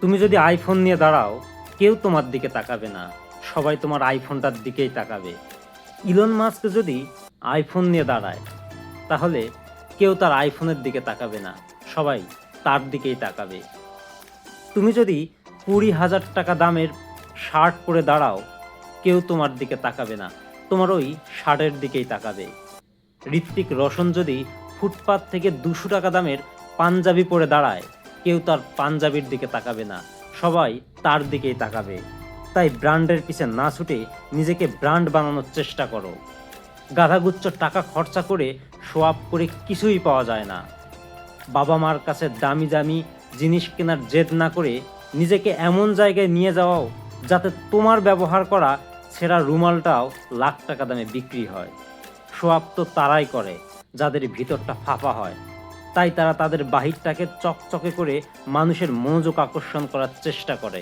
তুমি যদি আইফোন নিয়ে দাঁড়াও, কেউ তোমার দিকে তাকাবে না। সবাই তোমার আইফোনটার দিকেই তাকাবে। ইলন মাস্ক যদি আইফোন নিয়ে দাঁড়ায়, তাহলে কেউ তার আইফোনের দিকে তাকাবে না। সবাই তার দিকেই তাকাবে। তুমি যদি কুড়ি হাজার টাকা দামের শার্ট পরে দাঁড়াও, কেউ তোমার দিকে তাকাবে না। তোমার ওই শার্টের দিকেই তাকাবে। ঋত্বিক রোশন যদি ফুটপাত থেকে দুশো টাকা দামের পাঞ্জাবি পরে দাঁড়ায় কেউ তার পাঞ্জাবির দিকে তাকাবে না। সবাই তার দিকেই তাকাবে। তাই ব্র্যান্ডের পিছে না ছুটে নিজেকে ব্র্যান্ড বানানোর চেষ্টা করো। গাধাগুচ্ছ টাকা খরচা করে সোয়াপ করে কিছুই পাওয়া যায় না। বাবা মার কাছে দামি দামি জিনিস কেনার জেদ না করে নিজেকে এমন জায়গায় নিয়ে যাওয়াও যাতে তোমার ব্যবহার করা ছেঁড়া রুমালটাও লাখ টাকা দামে বিক্রি হয়। সোয়াব তো তারাই করে, যাদের ভিতরটা ফাঁপা হয়। তাই তারা তাদের বাহিরটাকে চকচকে করে মানুষের মনোযোগ আকর্ষণ করার চেষ্টা করে।